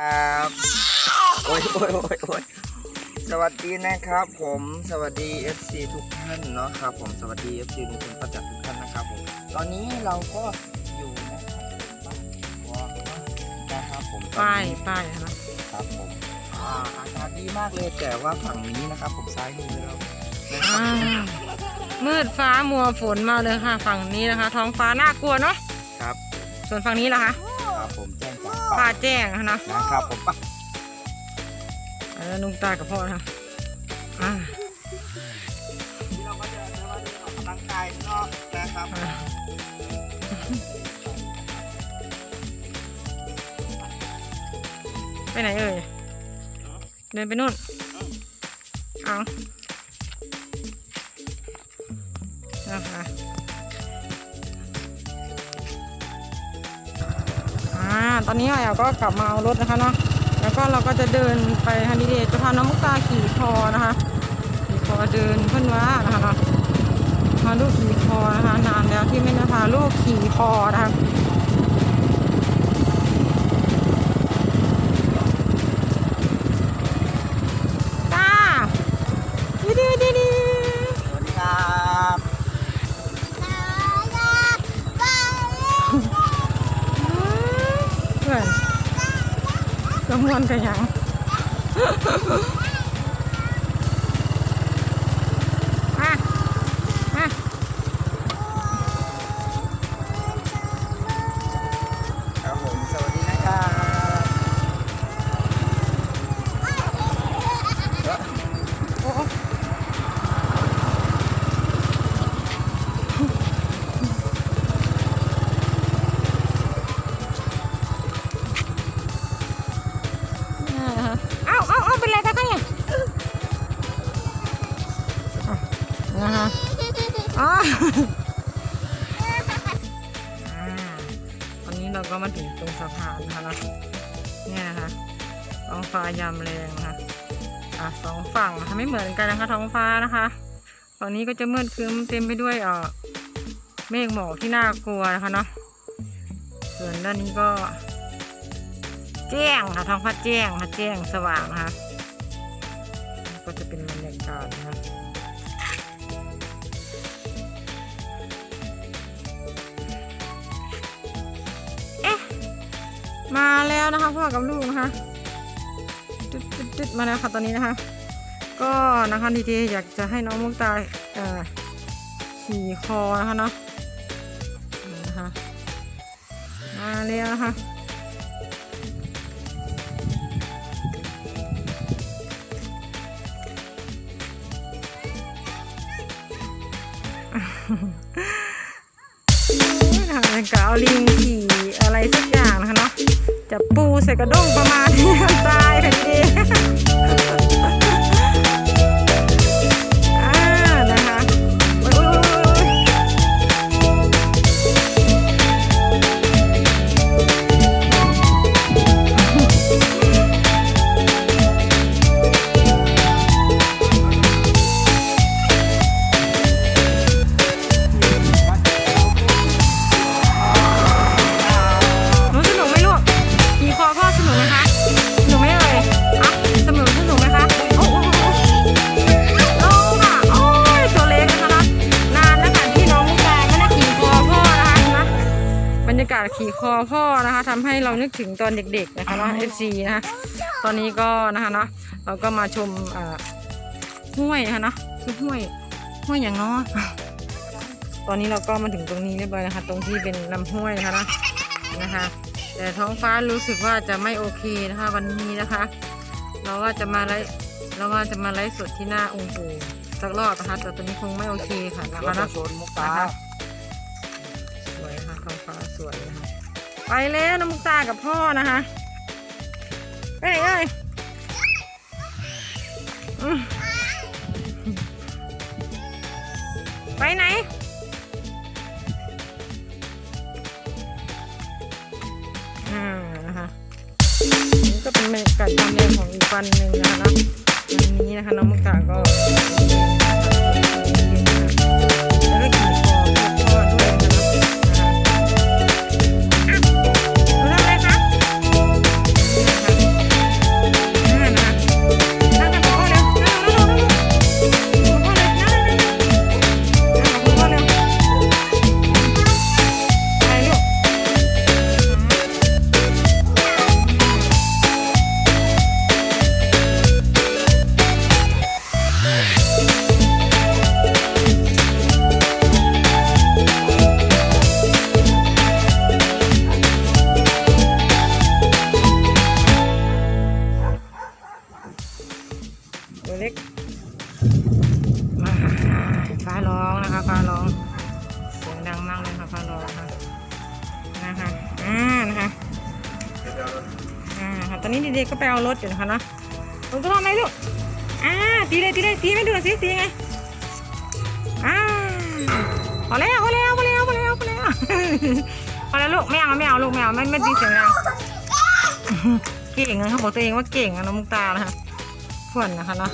ครับโอ้ยโอ้ยโอ้ยโอ้ยสวัสดีนะครับผมสวัสดี FC ทุกท่านเนาะครับผมสวัสดี FC ทุกคนประจักษ์ทุกท่านนะครับผมตอนนี้เราก็อยู่นะครับบ้านวอนะครับผมตอนป้ายนี้ป้ายนะคะครับผมอ่าอากาศดีมากเลยแต่ว่าฝั่งนี้นะครับ ผมซ้ายมือเรานะคอ่ารับมืดฟ้ามัวฝนมาเลยค่ะ ฝั่งนี้นะคะ ท้องฟ้าน่ากลัวเนาะ ครับส่วนฝั่งนี้ล่ะคะครับผมแจ้งจา กฟ้าฝ่ายแจ้งนะคะเนาะนะครับผมปะแล้วนุงตากับพ่อนะคะอ่าที่เราก็จะจะมาเดินออกกำลังกายเนาะนะครับอ่าไปไหนเอ่ย เดินไปนู่น เอานะคะ ตอนนี้อะก็กลับมาเอารถนะคะเนาะแล้วก็เราก็จะเดินไปฮันดีเดจะพาน้องมุกตาขี่คอนะคะขี่คอเดินเพื่อนว่านะคะเนาะพาลูกขี่คอนะคะนานแล้วที่ไม่ได้พาลูกขี่คอนะคะ กระมวนกันยัง อ๋อตอนนี้เราก็มาถึงตรงสะพานนะคะเนี่ยนะคะท้องฟ้ายามแรงนะคะอะสองฝั่งนะคะไม่เหมือนกันนะคะท้องฟ้านะคะฝั่งนี้ก็จะมืดครึ้มเต็มไปด้วยเอ่อเมฆหมอกที่น่ากลัวนะคะเนาะส่วนด้านนี้ก็ แจ้งค่ะท้องฟ้าแจ้งค่ะแจ้งสว่างนะคะก็จะเป็นบรรยากาศนะคะ แล้วนะคะพ่อกับลูกนะคะตึ๊ดตึ๊ดมาแล้วค่ะตอนนี้นะคะ ก็นะคะดีเจอยากจะให้น้องมุกตาขี่คอนะคะเนาะนะคะมาแล้วนะคะนี่นะคะเป็นกาวลิงขี่ จะปูใส่กระด้งประมาณนี้ตายค่ะดี ขี่คอพ่อนะคะทำให้เรานึกถึงตอนเด็ก ๆ นะคะเนาะ FC นะคะตอนนี้ก็นะคะเนาะเราก็มาชมอ่าห้วยนะคะเนาะคือห้วยห้วยอย่างเนาะตอนนี้เราก็มาถึงตรงนี้เรียบร้อยนะคะ ตรงที่เป็นลำห้วยนะคะนะนะคะ แต่ท้องฟ้ารู้สึกว่าจะไม่โอเคนะคะ วันนี้นะคะ เราว่าจะมาไลฟ์เราว่าจะมาไลฟ์สดที่หน้าองค์ปู่สักรอบนะคะแต่ตอนนี้คงไม่โอเคค่ะนะรถคะนะชนมุกตานะคะ สวยนะคะไปแล้วน้ำมุกตากับพ่อนะคะไปไหนเอ้ยไปไหนอ่านะคะนี่ก็เป็นบรรยากาศความเร็วของอีกวันหนึ่งนะคะนะวันนี้นะคะน้องมุกตาก็ ตัวเล็กมาฟ้าร้องนะคะฟ้าร้องเสียงดังมากเลยค่ะฟ้าร้องค่ะนะคะอ่านะคะอ่าค่ะตอนนี้ดีๆก็ไปเอารถอยู่นะคะเนาะลงตัวทำไหมลูกอ่าตีเลยตีเลยตีไม่ดูหน่อยสิตีไงอ่าพอแล้วพอแล้วพอแล้วพอแล้วพอแล้วพอแล้วลูกไม่เอาไม่เอาลูกไม่เอาไม่ไม่ตีเสียงดังเก่งนะเขาบอกตัวเองว่าเก่งนะน้องมุกตานะคะ ฝนนะคะเนาะ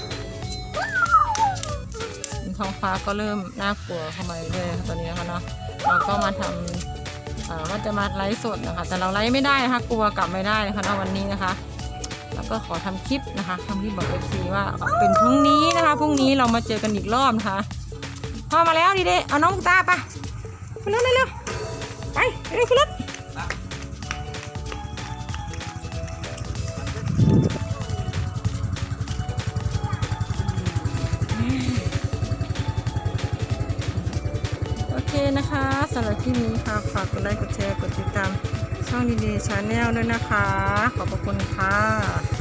ท้องฟ้าก็เริ่มน่ากลัวเข้ามาเรื่อยๆตอนนี้นะคะเนาะเราก็มาทำอ่าว่าจะมาไลฟ์สดนะคะ แต่เราไลฟ์ไม่ได้นะคะกลัวกลับไม่ได้นะคะณวันนี้นะคะ แล้วก็ขอทำคลิปนะคะทำคลิปบอกเอฟซีว่าเป็นพรุ่งนี้นะคะพรุ่งนี้เรามาเจอกันอีกรอบนะคะพ่อมาแล้วดีเดเอาน้องมุกตาไปไปเร็วเร็วไปเร็วขึ้นรถ นะคะสำหรับที่นี้ค่ะฝากกดไลค์กดแชร์กดติดตามช่องดีๆชาแนลด้วยนะคะ ขอบพระคุณค่ะ